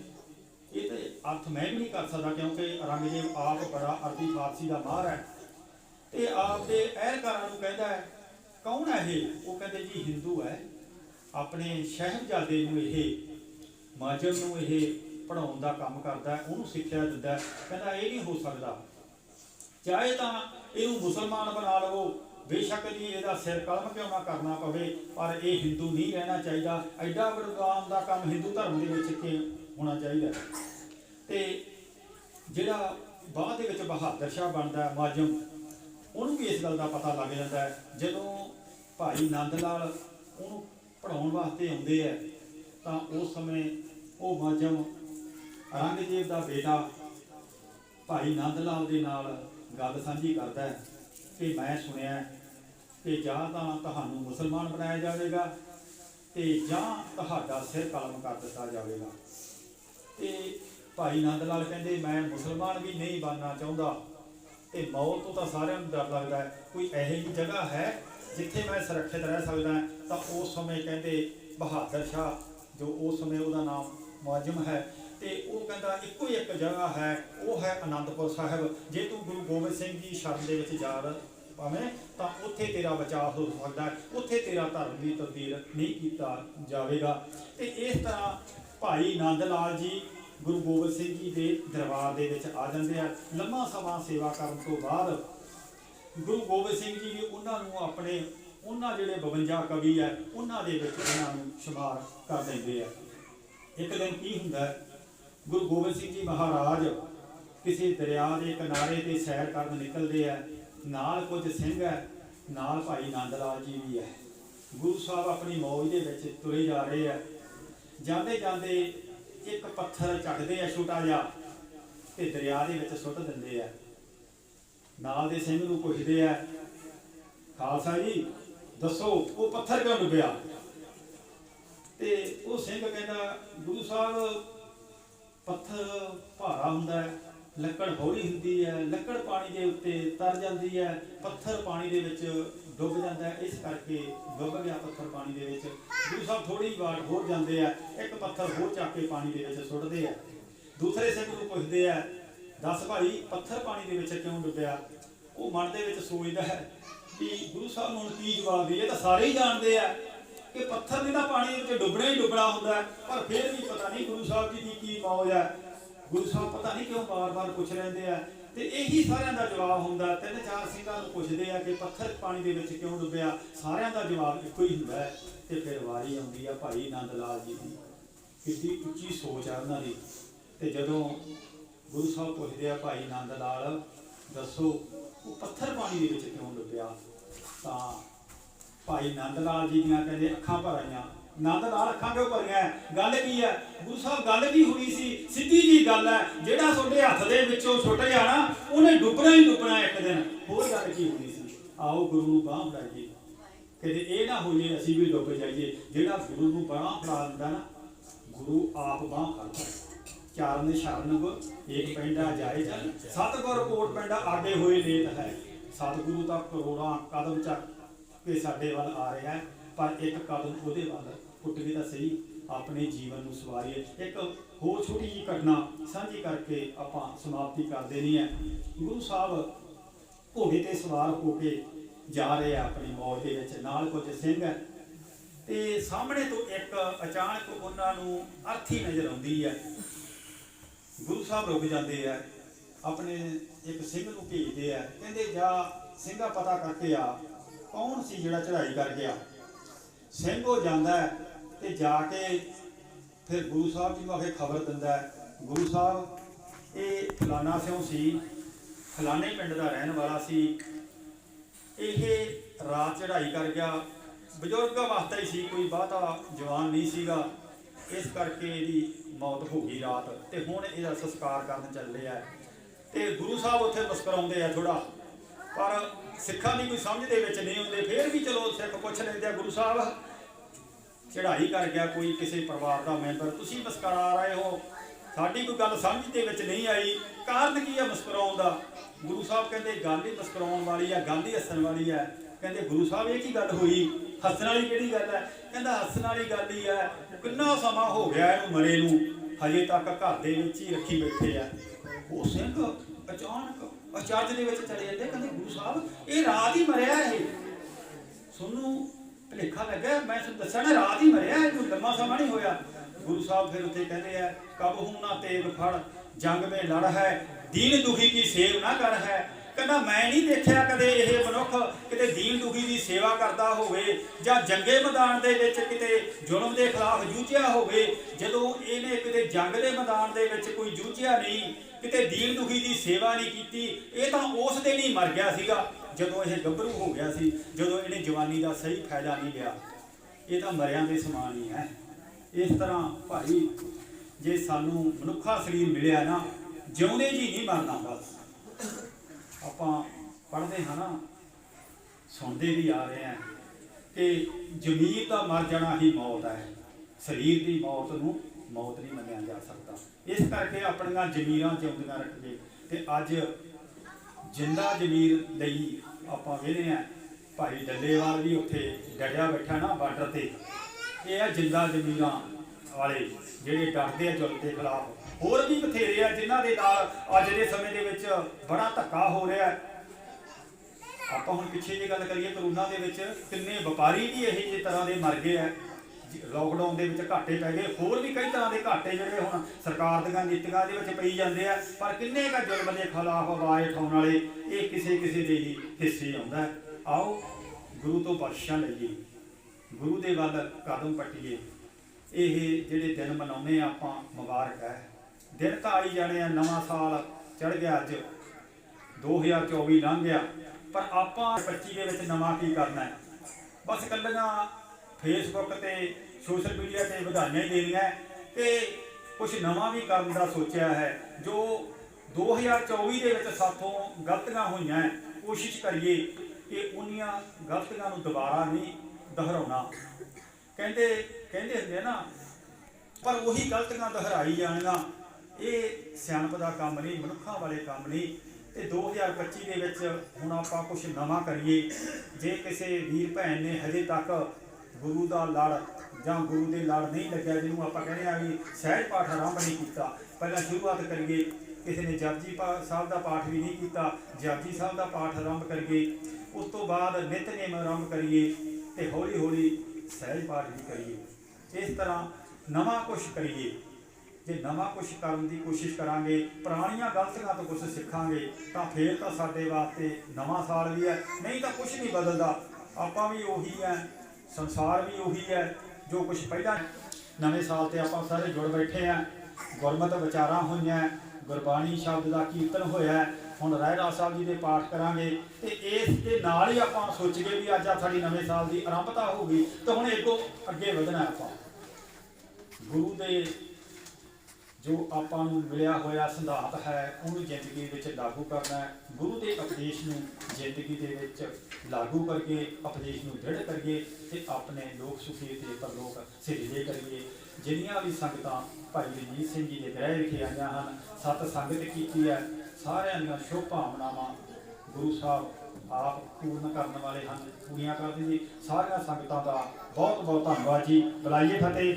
ਇਹ ਤੇ ਅਰਥ ਮੈਂ ਵੀ ਨਹੀਂ ਕਰ ਸਕਦਾ ਕਿਉਂਕਿ ਔਰੰਗਜ਼ੇਬ ਆਪ ਬੜਾ ਅਰਬੀ ਫਾਰਸੀ ਦਾ ਮਾਹਰ ਹੈ। ਤੇ ਆਪਦੇ ਅਹਿਲਕਾਰਾਂ ਨੂੰ ਕਹਿੰਦਾ ਹੈ, ਕੌਣ ਹੈ ਇਹ? ਉਹ ਕਹਿੰਦੇ ਜੀ ਹਿੰਦੂ ਹੈ। ਆਪਣੇ ਸ਼ਹਿਬਜ਼ਾਦੇ ਨੂੰ ਇਹ ਮਾਜਮ ਨੂੰ ਇਹ ਪੜਾਉਣ ਦਾ ਕੰਮ ਕਰਦਾ ਹੈ, ਉਹਨੂੰ ਸਿੱਖਿਆ ਦਿੰਦਾ ਕਹਿੰਦਾ ਇਹ ਨਹੀਂ ਹੋ ਸਕਦਾ। ਚਾਹੇ ਤਾਂ ਇਹਨੂੰ ਮੁਸਲਮਾਨ ਬਣਾ ਲਵੋ। ਬੇਸ਼ੱਕ ਜੀ ਇਹਦਾ ਸਿਰ ਕਲਮ ਕਿਉਂ ਨਾ ਕਰਨਾ ਪਵੇ? ਪਰ ਇਹ ਹਿੰਦੂ ਨਹੀਂ ਰਹਿਣਾ ਚਾਹੀਦਾ। ਐਡਾ ਵਿਦਵਾਨ ਦਾ ਕੰਮ ਹਿੰਦੂ ਧਰਮ ਦੇ ਵਿੱਚ ਕਿ ਹੋਣਾ ਚਾਹੀਦਾ ਤੇ ਜਿਹੜਾ ਬਾਅਦ ਦੇ ਵਿੱਚ ਬਹਾਦਰ ਸ਼ਾਹ ਬਣਦਾ ਮਾਜਮ ਉਹਨੂੰ ਵੀ ਇਸ ਗੱਲ ਦਾ ਪਤਾ ਲੱਗ ਜਾਂਦਾ ਹੈ, ਜਦੋਂ ਭਾਈ ਨੰਦ ਲਾਲ ਉਹਨੂੰ ਪੜਾਉਣ ਵਾਸਤੇ ਆਉਂਦੇ ਆ, ਤਾਂ ਉਸ ਸਮੇਂ ਉਹ ਮਾਜਮ ਔਰੰਗਜ਼ੇਬ ਦਾ ਬੇਟਾ ਭਾਈ ਨੰਦ ਲਾਲ ਦੇ ਨਾਲ ਗੱਲ ਸਾਂਝੀ ਕਰਦਾ ਹੈ ਕਿ ਮੈਂ ਸੁਣਿਆ ਕਿ ਜਾਂ ਤਾਂ ਤੁਹਾਨੂੰ ਮੁਸਲਮਾਨ ਬਣਾਇਆ ਜਾਵੇਗਾ ਤੇ ਜਾਂ ਤੁਹਾਡਾ ਸਿਰ ਕਲਮ ਕਰ ਦਿੱਤਾ ਜਾਵੇਗਾ। ਤੇ ਭਾਈ ਨੰਦ ਲਾਲ ਕਹਿੰਦੇ, ਮੈਂ ਮੁਸਲਮਾਨ ਵੀ ਨਹੀਂ ਬਣਨਾ ਚਾਹੁੰਦਾ। ਤੇ ਮੌਤ ਤੋਂ ਤਾਂ ਸਾਰਿਆਂ ਨੂੰ ਡਰ ਲੱਗਦਾ ਹੈ। ਕੋਈ ਇਹੋ ਜਿਹੀ ਜਗ੍ਹਾ ਹੈ ਜਿੱਥੇ ਮੈਂ ਸੁਰੱਖਿਅਤ ਰਹਿ ਸਕਦਾ ਤਾਂ ਉਸ ਸਮੇਂ ਕਹਿੰਦੇ ਬਹਾਦਰ ਸ਼ਾਹ, ਜੋ ਉਸ ਸਮੇਂ ਉਹਦਾ ਨਾਮ ਮੁਆਜ਼ਮ ਹੈ। ਤੇ ਉਹ ਕਹਿੰਦਾ ਇੱਕੋ ਹੀ ਇੱਕ ਜਗ੍ਹਾ ਹੈ, ਉਹ ਹੈ ਅਨੰਦਪੁਰ ਸਾਹਿਬ। ਜੇ ਤੂੰ ਗੁਰੂ ਗੋਬਿੰਦ ਸਿੰਘ ਜੀ ਸ਼ਰਨ ਦੇ ਵਿੱਚ ਜਾ ਪਾਵੇਂ, ਤਾਂ ਉੱਥੇ ਤੇਰਾ ਬਚਾਅ ਹੋ ਸਕਦਾ ਉੱਥੇ ਤੇਰਾ ਧਰਮ ਵੀ ਤਬਦੀਲ ਨਹੀਂ ਕੀਤਾ ਜਾਵੇਗਾ। ਤੇ ਇਸ ਤਰ੍ਹਾਂ ਭਾਈ ਨੰਦ ਲਾਲ ਜੀ ਗੁਰੂ ਗੋਬਿੰਦ ਸਿੰਘ ਜੀ ਦੇ ਦਰਬਾਰ ਦੇ ਵਿੱਚ ਆ ਜਾਂਦੇ ਆ। ਲੰਮਾ ਸਮਾਂ ਸੇਵਾ ਕਰਨ ਤੋਂ ਬਾਅਦ ਗੁਰੂ ਗੋਬਿੰਦ ਸਿੰਘ ਜੀ ਵੀ ਉਹਨਾਂ ਨੂੰ ਆਪਣੇ, ਉਹਨਾਂ ਜਿਹੜੇ 52 ਕਵੀ ਹੈ ਉਹਨਾਂ ਦੇ ਵਿੱਚ ਉਹਨਾਂ ਨੂੰ ਸ਼ੁਮਾਰ ਕਰ ਦਿੰਦੇ ਆ। ਇੱਕ ਦਿਨ ਕੀ ਹੁੰਦਾ ਗੁਰੂ ਗੋਬਿੰਦ ਸਿੰਘ ਜੀ ਮਹਾਰਾਜ ਕਿਸੇ ਦਰਿਆ ਦੇ ਕਿਨਾਰੇ ਤੇ ਸੈਰ ਕਰਨ ਨਿਕਲਦੇ ਆ। ਨਾਲ ਕੁਝ ਸਿੰਘ ਹੈ ਨਾਲ ਭਾਈ ਨੰਦ ਲਾਲ ਜੀ ਵੀ ਹੈ ਗੁਰੂ ਸਾਹਿਬ ਆਪਣੀ ਮੌਜ ਦੇ ਵਿੱਚ ਤੁਰੇ ਜਾ ਰਹੇ ਆ। ਜਾਂਦੇ ਜਾਂਦੇ ਇੱਕ ਪੱਥਰ ਚੱਕਦੇ ਆ ਛੋਟਾ ਜਿਹਾ ਤੇ ਦਰਿਆ ਦੇ ਵਿੱਚ ਸੁੱਟ ਦਿੰਦੇ ਆ। ਨਾਲ ਦੇ ਸਿੰਘ ਨੂੰ ਪੁੱਛਦੇ ਆ, ਖਾਲਸਾ ਜੀ, ਦੱਸੋ, ਉਹ ਪੱਥਰ ਕਿਉਂ ਡੁੱਬਿਆ? ਤੇ ਉਹ ਸਿੰਘ ਕਹਿੰਦਾ, ਗੁਰੂ ਸਾਹਿਬ, ਪੱਥਰ ਭਾਰਾ ਹੁੰਦਾ ਹੈ, ਲੱਕੜ ਹੌਲੀ ਹੁੰਦੀ ਹੈ, ਲੱਕੜ ਪਾਣੀ ਦੇ ਉੱਤੇ ਤਰ ਜਾਂਦੀ ਹੈ, ਪੱਥਰ ਪਾਣੀ ਦੇ ਵਿੱਚ ਡੁੱਬ ਜਾਂਦਾ ਹੈ। ਇਸ ਕਰਕੇ ਡੁੱਬ ਗਿਆ ਪੱਥਰ ਪਾਣੀ ਦੇ ਵਿੱਚ। ਗੁਰੂ ਸਾਹਿਬ ਥੋੜੀ ਵਾਰ ਹੋਰ ਜਾਂਦੇ ਆ। ਇੱਕ ਪੱਥਰ ਹੋਰ ਚੱਕ ਕੇ ਪਾਣੀ ਦੇ ਵਿੱਚ ਸੁੱਟਦੇ ਆ। ਦੂਸਰੇ ਸਿੰਘ ਨੂੰ ਪੁੱਛਦੇ ਆ, ਦੱਸ ਭਾਈ, ਪੱਥਰ ਪਾਣੀ ਦੇ ਵਿੱਚ ਕਿਉਂ ਡੁੱਬਿਆ? ਉਹ ਮਨ ਦੇ ਵਿੱਚ ਸੋਚਦਾ ਹੈ ਕਿ ਗੁਰੂ ਸਾਹਿਬ ਨੂੰ ਕੀ ਜਵਾਬ ਦੇਈਏ। ਤਾਂ ਸਾਰੇ ਹੀ ਜਾਣਦੇ ਆ ਕਿ ਪੱਥਰ ਨੇ ਤਾਂ ਪਾਣੀ ਵਿੱਚ ਡੁੱਬਣਾ ਹੀ ਡੁੱਬਣਾ ਹੁੰਦਾ ਪਰ ਫਿਰ ਵੀ ਪਤਾ ਨਹੀਂ ਗੁਰੂ ਸਾਹਿਬ ਜੀ ਦੀ ਕੀ ਮੌਜ ਹੈ। ਗੁਰੂ ਸਾਹਿਬ ਪਤਾ ਨਹੀਂ ਕਿਉਂ ਬਾਰ-ਬਾਰ ਪੁੱਛ ਰਹਿੰਦੇ ਆ ਤੇ ਇਹੀ ਸਾਰਿਆਂ ਦਾ ਜਵਾਬ ਹੁੰਦਾ। ਤਿੰਨ ਚਾਰ ਸਿੰਘਾਂ ਨੂੰ ਪੁੱਛਦੇ ਆ ਕਿ ਪੱਥਰ ਪਾਣੀ ਦੇ ਵਿੱਚ ਕਿਉਂ ਡੁੱਬਿਆ? ਸਾਰਿਆਂ ਦਾ ਜਵਾਬ ਇੱਕੋ ਹੀ ਹੁੰਦਾ ਹੈ ਤੇ ਫਿਰ ਵਾਰੀ ਆਉਂਦੀ ਆ ਭਾਈ ਆਨੰਦ ਲਾਲ ਜੀ ਦੀ। ਕਿੰਨੀ ਉੱਚੀ ਸੋਚ ਆ ਉਹਨਾਂ ਦੀ। ਤੇ ਜਦੋਂ ਗੁਰੂ ਸਾਹਿਬ ਪੁੱਛਦੇ ਆ ਭਾਈ ਆਨੰਦ ਲਾਲ ਦੱਸੋ ਉਹ ਪੱਥਰ ਪਾਣੀ ਦੇ ਵਿੱਚ ਕਿਉਂ ਡੁੱਬਿਆ? ਤਾਂ ਭਾਈ ਨੰਦ ਲਾਲ ਜੀ ਦੀਆਂ ਕਹਿੰਦੇ ਅੱਖਾਂ ਭਰ ਆਈਆਂ। ਨੰਦ ਲਾਲ ਅੱਖਾਂ ਕਿਉਂ ਭਰੀਆਂ? ਗੱਲ ਕੀ ਹੈ? ਗੁਰੂ ਸਾਹਿਬ, ਗੱਲ ਕੀ ਹੋਣੀ ਸੀ? ਸਿੱਧੀ ਜੀ ਗੱਲ ਹੈ, ਜਿਹੜਾ ਤੁਹਾਡੇ ਹੱਥ ਦੇ ਵਿੱਚੋਂ ਛੁੱਟ ਗਿਆ ਉਹਨੇ ਡੁੱਬਣਾ ਹੀ ਡੁੱਬਣਾ ਇੱਕ ਦਿਨ। ਹੋਰ ਗੱਲ ਕੀ ਹੋਣੀ ਸੀ? ਆਓ ਗੁਰੂ ਨੂੰ ਬਾਂਹ ਫੜਾਈਏ। ਕਹਿੰਦੇ ਇਹ ਨਾ ਹੋਈਏ, ਅਸੀਂ ਵੀ ਡੁੱਬ ਜਾਈਏ। ਜਿਹੜਾ ਗੁਰੂ ਨੂੰ ਬਾਂਹ ਫੜਾ ਦਿੰਦਾ ਨਾ, ਗੁਰੂ ਆਪ ਬਾਂਹ ਫੜਦਾ। ਚਾਰਨ ਸ਼ਰਨ ਗੁਰ, ਏਕ ਪੈਂਡਾ ਜਾਏ ਜਨ ਸਤਗੁਰ ਕੋਟ ਪੈਂਡਾ ਆਗੇ ਹੋਏ ਲੇਤ ਹੈ। ਸਤਿਗੁਰੂ ਤਾਂ ਕਰੋੜਾਂ ਕਦਮ ਚੱਕ ਕੇ ਸਾਡੇ ਵੱਲ ਆ ਰਿਹਾ ਹੈ। ਪਰ ਇੱਕ ਕਦਮ ਉਹਦੇ ਵੱਲ ਪੁੱਟ ਕੇ ਤਾਂ ਸਹੀ, ਆਪਣੇ ਜੀਵਨ ਨੂੰ ਸਵਾਰੀਏ। ਇੱਕ ਹੋਰ ਛੋਟੀ ਜਿਹੀ ਘਟਨਾ ਸਾਂਝੀ ਕਰਕੇ ਆਪਾਂ ਸਮਾਪਤੀ ਕਰ ਦੇਣੀ ਹੈ। ਗੁਰੂ ਸਾਹਿਬ ਘੋੜੇ ਤੇ ਸਵਾਰ ਹੋ ਕੇ ਜਾ ਰਹੇ ਆ ਆਪਣੀ ਮੌਜ ਦੇ ਵਿੱਚ। ਨਾਲ ਕੁਝ ਸਿੰਘ ਹੈ ਤੇ ਸਾਹਮਣੇ ਤੋਂ ਇੱਕ ਅਚਾਨਕ ਉਹਨਾਂ ਨੂੰ ਅਰਥੀ ਨਜ਼ਰ ਆਉਂਦੀ ਹੈ। ਗੁਰੂ ਸਾਹਿਬ ਰੁਕ ਜਾਂਦੇ ਆ, ਆਪਣੇ ਇੱਕ ਸਿੰਘ ਨੂੰ ਭੇਜਦੇ ਆ। ਕਹਿੰਦੇ, ਜਾ, ਸਿੰਘਾ ਪਤਾ ਕਰਕੇ ਆ, ਕੌਣ ਸੀ ਜਿਹੜਾ ਚੜ੍ਹਾਈ ਕਰ ਗਿਆ ਸਿੰਘ ਉਹ ਜਾਂਦਾ ਹੈ ਤੇ ਜਾ ਕੇ ਫਿਰ ਗੁਰੂ ਸਾਹਿਬ ਜੀ ਨੂੰ ਆਖੇ ਖਬਰ ਦਿੰਦਾ ਗੁਰੂ ਸਾਹਿਬ, ਇਹ ਫਲਾਣਾ ਸਿਉ ਸੀ ਫਲਾਣੇ ਪਿੰਡ ਦਾ ਰਹਿਣ ਵਾਲਾ ਸੀ। ਇਹ ਰਾਤ ਚੜ੍ਹਾਈ ਕਰ ਗਿਆ। ਬਜ਼ੁਰਗ ਅਵਸਥਾ ਹੀ ਸੀ, ਕੋਈ ਬਹੁਤਾ ਜਵਾਨ ਨਹੀਂ ਸੀਗਾ। ਇਸ ਕਰਕੇ ਇਹਦੀ ਮੌਤ ਹੋ ਗਈ ਰਾਤ ਤੇ ਹੁਣ ਇਹਦਾ ਸੰਸਕਾਰ ਕਰਨ ਚੱਲੇ ਆ। ਤੇ ਗੁਰੂ ਸਾਹਿਬ ਉੱਥੇ ਮੁਸਕਰਾਉਂਦੇ ਆ ਥੋੜਾ ਪਰ ਸਿੱਖਾਂ ਦੀ ਕੋਈ ਸਮਝ ਦੇ ਵਿੱਚ ਨਹੀਂ ਹੁੰਦੇ, ਫਿਰ ਵੀ ਚਲੋ ਸਿੱਖ ਪੁੱਛ ਲੈਂਦੇ ਆ ਗੁਰੂ ਸਾਹਿਬ। ਚੜ੍ਹਾਈ ਕਰ ਗਿਆ ਕੋਈ ਕਿਸੇ ਪਰਿਵਾਰ ਦਾ ਮੈਂਬਰ, ਤੁਸੀਂ ਮੁਸਕਰਾ ਰਹੇ ਹੋ। ਸਾਡੀ ਕੋਈ ਗੱਲ ਸਮਝ ਦੇ ਵਿੱਚ ਨਹੀਂ ਆਈ। ਕਾਰਨ ਕੀ ਹੈ ਮੁਸਕਰਾਉਣ ਦਾ? ਗੁਰੂ ਸਾਹਿਬ ਕਹਿੰਦੇ ਗੱਲ ਹੀ ਮੁਸਕਰਾਉਣ ਵਾਲੀ ਆ ਗੱਲ ਹੀ ਹੱਸਣ ਵਾਲੀ ਹੈ ਕਹਿੰਦੇ, ਗੁਰੂ ਸਾਹਿਬ, ਇਹ ਕੀ ਗੱਲ ਹੋਈ? ਹੱਸਣ ਵਾਲੀ ਕਿਹੜੀ ਗੱਲ ਹੈ ਕਹਿੰਦਾ, ਹੱਸਣ ਵਾਲੀ ਗੱਲ ਹੀ ਹੈ ਕਿੰਨਾ ਸਮਾਂ ਹੋ ਗਿਆ ਇਹਨੂੰ ਮਰੇ ਨੂੰ। ਹਜੇ ਤੱਕ ਘਰ ਦੇ ਵਿੱਚ ਹੀ ਰੱਖੀ ਬੈਠੇ ਆ। ਉਹ ਸਿੰਘ ਅਚਾਨਕ ਅਚਰਜ ਦੇ ਵਿੱਚ ਚਲੇ ਜਾਂਦੇ ਕਹਿੰਦੇ ਗੁਰੂ ਸਾਹਿਬ, ਇਹ ਰਾਤ ਹੀ ਮਰਿਆ ਇਹ। ਸੋਨੂੰ ਭਲੇਖਾ ਲੱਗਿਆ, ਮੈਂ ਤੁਹਾਨੂੰ ਦੱਸਿਆ ਨਾ, ਰਾਤ ਹੀ ਮਰਿਆ ਇਹ, ਕੋਈ ਲੰਮਾ ਸਮਾਂ ਨਹੀਂ ਹੋਇਆ। ਗੁਰੂ ਸਾਹਿਬ ਫਿਰ ਉੱਥੇ ਕਹਿੰਦੇ ਆ, ਕਬ ਹੂੰ ਨਾ ਤੇਗ ਫੜ, ਜੰਗ ਮੇ ਲੜ ਹੈ, ਦੀਨ ਦੁਖੀ ਕੀ ਸੇਵ ਨਾ ਕਰ ਹੈ। ਕਹਿੰਦਾ ਮੈਂ ਨਹੀਂ ਦੇਖਿਆ ਕਦੇ ਇਹ ਮਨੁੱਖ ਕਿਤੇ ਦੀਨ ਦੁਖੀ ਦੀ ਸੇਵਾ ਕਰਦਾ ਹੋਵੇ ਜਾਂ ਜੰਗੇ ਮੈਦਾਨ ਦੇ ਵਿੱਚ ਕਿਤੇ ਜ਼ੁਲਮ ਦੇ ਖਿਲਾਫ ਜੂਝਿਆ ਹੋਵੇ, ਜਦੋਂ ਇਹਨੇ ਕਿਤੇ ਜੰਗ ਦੇ ਮੈਦਾਨ ਦੇ ਵਿੱਚ ਕੋਈ ਜੂਝਿਆ ਨਹੀਂ, ਕਿਤੇ ਦੀਨ ਦੁਖੀ ਦੀ ਸੇਵਾ ਨਹੀਂ ਕੀਤੀ, ਇਹ ਤਾਂ ਉਸ ਦਿਨ ਹੀ ਮਰ ਗਿਆ ਸੀਗਾ, ਜਦੋਂ ਇਹ ਗੱਭਰੂ ਹੋ ਗਿਆ ਸੀ, ਜਦੋਂ ਇਹਨੇ ਜਵਾਨੀ ਦਾ ਸਹੀ ਫਾਇਦਾ ਨਹੀਂ ਲਿਆ। ਇਹ ਤਾਂ ਮਰਿਆਂ ਦੇ ਸਮਾਨ ਹੀ ਹੈ। ਇਸ ਤਰ੍ਹਾਂ ਭਾਈ, ਜੇ ਸਾਨੂੰ ਮਨੁੱਖਾ ਸਰੀਰ ਮਿਲਿਆ ਨਾ, ਜਿਉਂਦੇ ਜੀ ਨਹੀਂ ਮਰਨਾ ਬਸ। ਆਪਾਂ ਪੜ੍ਹਦੇ ਹਾਂ ਨਾ, ਸੁਣਦੇ ਵੀ ਆ ਰਹੇ ਆ ਕਿ ਜ਼ਮੀਰ ਦਾ ਮਰ ਜਾਣਾ ਹੀ ਮੌਤ ਹੈ, ਸਰੀਰ ਦੀ ਮੌਤ ਨੂੰ ਮੌਤ ਨਹੀਂ ਮੰਨਿਆ ਜਾ ਸਕਦਾ। ਇਸ ਕਰਕੇ ਆਪਣੀਆਂ ਜ਼ਮੀਰਾਂ ਜਿਉਂਦੀਆਂ ਰੱਖੀਏ ਤੇ ਅੱਜ ਜਿੰਦਾ ਜ਼ਮੀਰ ਲਈ ਆਪਾਂ ਵੇਖਦੇ ਆ ਭਾਈ ਡੱਲੇਵਾਲ ਵੀ ਉੱਥੇ ਡੜਿਆ ਬੈਠਾ ਨਾ ਬਾਰਡਰ ਤੇ। ਇਹ ਆ ਜਿੰਦਾ ਜ਼ਮੀਰਾਂ ਵਾਲੇ ਜਿਹੜੇ ਡਰਦੇ ਆ ਜ਼ੁਲਮ ਦੇ ਖਿਲਾਫ। ਹੋਰ ਵੀ ਬਥੇਰੇ ਆ ਜਿਨ੍ਹਾਂ ਦੇ ਨਾਲ ਅੱਜ ਦੇ ਸਮੇਂ ਦੇ ਵਿੱਚ ਬੜਾ ਧੱਕਾ ਹੋ ਰਿਹਾ ਹੈ। ਆਪਾਂ ਹੁਣ ਪਿੱਛੇ ਜੇ ਗੱਲ ਕਰੀਏ ਕਰੋਨਾ ਦੇ ਵਿੱਚ ਕਿੰਨੇ ਵਪਾਰੀ ਵੀ ਇਹ ਜਿਹੇ ਤਰ੍ਹਾਂ ਦੇ ਮਰ ਗਏ ਆ। ਲੋਕਡਾਊਨ ਦੇ ਵਿੱਚ ਘਾਟੇ ਪੈ ਗਏ। ਹੋਰ ਵੀ ਕਈ ਤਰ੍ਹਾਂ ਦੇ ਘਾਟੇ ਜਿਹੜੇ ਹੁਣ ਸਰਕਾਰ ਦੀਆਂ ਨੀਤੀਆਂ ਦੇ ਵਿੱਚ ਪਈ ਜਾਂਦੇ ਆ। ਪਰ ਕਿੰਨੇ ਕਾ ਜ਼ੁਲਮ ਦੇ ਖਿਲਾਫ ਆਵਾਜ਼ ਉਠਾਉਣ ਵਾਲੇ ਇਹ ਕਿਸੇ ਕਿਸੇ ਦੇ ਹੀ ਹਿੱਸੇ ਆਉਂਦਾ ਆਓ ਗੁਰੂ ਤੋਂ ਬਖਸ਼ਿਸ਼ਾਂ ਲਈਏ। ਗੁਰੂ ਦੇ ਵੱਲ ਕਦਮ ਪੱਟੀਏ। ਇਹ ਜਿਹੜੇ ਦਿਨ ਮਨਾਉਂਦੇ ਆ ਆਪਾਂ, ਮੁਬਾਰਕ ਹੈ। ਦਿਨ ਤਾਂ ਆਈ ਜਾਣੇ ਆ, ਨਵਾਂ ਸਾਲ ਚੜ ਗਿਆ ਅੱਜ। 2024 ਲੰਘ ਗਿਆ, ਪਰ ਆਪਾਂ 25 ਦੇ ਵਿੱਚ ਨਵਾਂ ਕੀ ਕਰਨਾ ਹੈ? ਬਸ ਕੱਲੀਆਂ ਫੇਸਬੁੱਕ ਤੇ ਸੋਸ਼ਲ ਮੀਡੀਆ ਤੇ ਵਧਾਈਆਂ ਦੇਣੀਆਂ ਹੈ ਕਿ ਕੁਝ ਨਵਾਂ ਵੀ ਕਰਨ ਦਾ ਸੋਚਿਆ ਹੈ, ਜੋ 2024 ਦੇ ਵਿੱਚ ਸਾਥੋਂ ਗਲਤੀਆਂ ਹੋਈਆਂ ਕੋਸ਼ਿਸ਼ ਕਰੀਏ ਕਿ ਉਹਨੀਆਂ ਗਲਤੀਆਂ ਨੂੰ ਦੁਬਾਰਾ ਨਹੀਂ ਦੁਹਰਾਉਣਾ। ਕਹਿੰਦੇ ਕਹਿੰਦੇ ਹੁੰਦੇ ਨਾ, ਪਰ ਉਹੀ ਗਲਤੀਆਂ ਦੁਹਰਾਈ ਜਾਣੀਆਂ ਇਹ ਸਿਆਣਪ ਦਾ ਕੰਮ ਨਹੀਂ, ਮਨੁੱਖਾਂ ਵਾਲੇ ਕੰਮ ਨਹੀਂ। ਤੇ 2025 ਦੇ ਵਿੱਚ ਹੁਣ ਆਪਾਂ ਕੁਝ ਨਵਾਂ ਕਰੀਏ। ਜੇ ਕਿਸੇ ਵੀਰ ਭੈਣ ਨੇ ਹਜੇ ਤੱਕ ਗੁਰੂ ਦਾ ਲੜ ਜਾਂ ਗੁਰੂ ਦੇ ਲੜ ਨਹੀਂ ਲੱਗਿਆ, ਜਿਹਨੂੰ ਆਪਾਂ ਕਹਿੰਦੇ ਆ ਵੀ ਸਹਿਜ ਪਾਠ ਆਰੰਭ ਨਹੀਂ ਕੀਤਾ, ਪਹਿਲਾਂ ਸ਼ੁਰੂਆਤ ਕਰੀਏ। ਕਿਸੇ ਨੇ ਜਪਜੀ ਪਾ- ਸਾਹਿਬ ਦਾ ਪਾਠ ਵੀ ਨਹੀਂ ਕੀਤਾ, ਜਪਜੀ ਸਾਹਿਬ ਦਾ ਪਾਠ ਆਰੰਭ ਕਰੀਏ। ਉਸ ਤੋਂ ਬਾਅਦ ਨਿਤਨੇਮ ਆਰੰਭ ਕਰੀਏ ਤੇ ਹੌਲੀ ਹੌਲੀ ਸਹਿਜ ਪਾਠ ਵੀ ਕਰੀਏ। ਇਸ ਤਰ੍ਹਾਂ ਨਵਾਂ ਕੁਝ ਕਰੀਏ। ਜੇ ਨਵਾਂ ਕੁਝ ਕਰਨ ਦੀ ਕੋਸ਼ਿਸ਼ ਕਰਾਂਗੇ, ਪੁਰਾਣੀਆਂ ਗਲਤੀਆਂ ਤੋਂ ਕੁਝ ਸਿੱਖਾਂਗੇ, ਤਾਂ ਫੇਰ ਤਾਂ ਸਾਡੇ ਵਾਸਤੇ ਨਵਾਂ ਸਾਲ ਵੀ ਹੈ। ਨਹੀਂ ਤਾਂ ਕੁਝ ਨਹੀਂ ਬਦਲਦਾ। ਆਪਾਂ ਵੀ ਉਹੀ ਹੈ, ਸੰਸਾਰ ਵੀ ਉਹੀ ਹੈ, ਜੋ ਕੁਝ ਪਹਿਲਾਂ ਨਵੇਂ ਸਾਲ ਤੇ ਆਪਾਂ ਸਾਰੇ ਜੁੜ ਬੈਠੇ ਆ ਗੁਰਮਤਿ ਵਿਚਾਰਾਂ ਹੋਈਆਂ, ਗੁਰਬਾਣੀ ਸ਼ਬਦ ਦਾ ਕੀਰਤਨ ਹੋਇਆ, ਹੁਣ ਰਾਏ ਰਾਜ ਸਾਹਿਬ ਜੀ ਦੇ ਪਾਠ ਕਰਾਂਗੇ। ਤੇ ਇਸ ਦੇ ਨਾਲ ਹੀ ਆਪਾਂ ਸੋਚੀਏ ਵੀ ਅੱਜ ਆ ਸਾਡੀ ਨਵੇਂ ਸਾਲ ਦੀ ਆਰੰਭਤਾ ਹੋਊਗੀ ਤਾਂ ਤੇ ਹੁਣ ਅੱਗੋਂ ਅੱਗੇ ਵਧਣਾ ਆਪਾਂ। ਗੁਰੂ ਦੇ ਜੋ ਆਪਾਂ ਨੂੰ ਮਿਲਿਆ ਹੋਇਆ ਸਿਧਾਂਤ ਹੈ, ਉਹਨੂੰ ਜ਼ਿੰਦਗੀ ਵਿੱਚ ਲਾਗੂ ਕਰਨਾ ਹੈ। ਗੁਰੂ ਦੇ ਉਪਦੇਸ਼ ਨੂੰ ਜ਼ਿੰਦਗੀ ਦੇ ਵਿੱਚ ਲਾਗੂ ਕਰਕੇ, ਉਪਦੇਸ਼ ਨੂੰ ਦ੍ਰਿੜ ਕਰੀਏ ਤੇ ਆਪਣੇ ਲੋਕ ਸੁਖੀ ਤੇ ਪਰਲੋਕ ਸਿਰਜੇ ਕਰੀਏ। ਜਿੰਨੀਆਂ ਵੀ ਸੰਗਤਾਂ ਭਾਈ ਰਣਜੀਤ ਸਿੰਘ ਜੀ ਦੇ ਗ੍ਰਹਿ ਵਿਖੇ ਆਈਆਂ ਹਨ, ਸਤ ਸੰਗਤ ਕੀਤੀ ਹੈ। ਸਾਰਿਆਂ ਦੀਆਂ ਸ਼ੁਭ ਭਾਵਨਾਵਾਂ ਗੁਰੂ ਸਾਹਿਬ ਆਪ ਪੂਰਨ ਕਰਨ ਵਾਲੇ ਹਨ, ਪੂਰੀਆਂ ਕਰਦੇ ਜੀ ਸਾਰੀਆਂ ਸੰਗਤਾਂ ਦਾ ਬਹੁਤ ਬਹੁਤ ਧੰਨਵਾਦ ਜੀ। ਬੁਲਾਈਏ ਫਤਿਹ।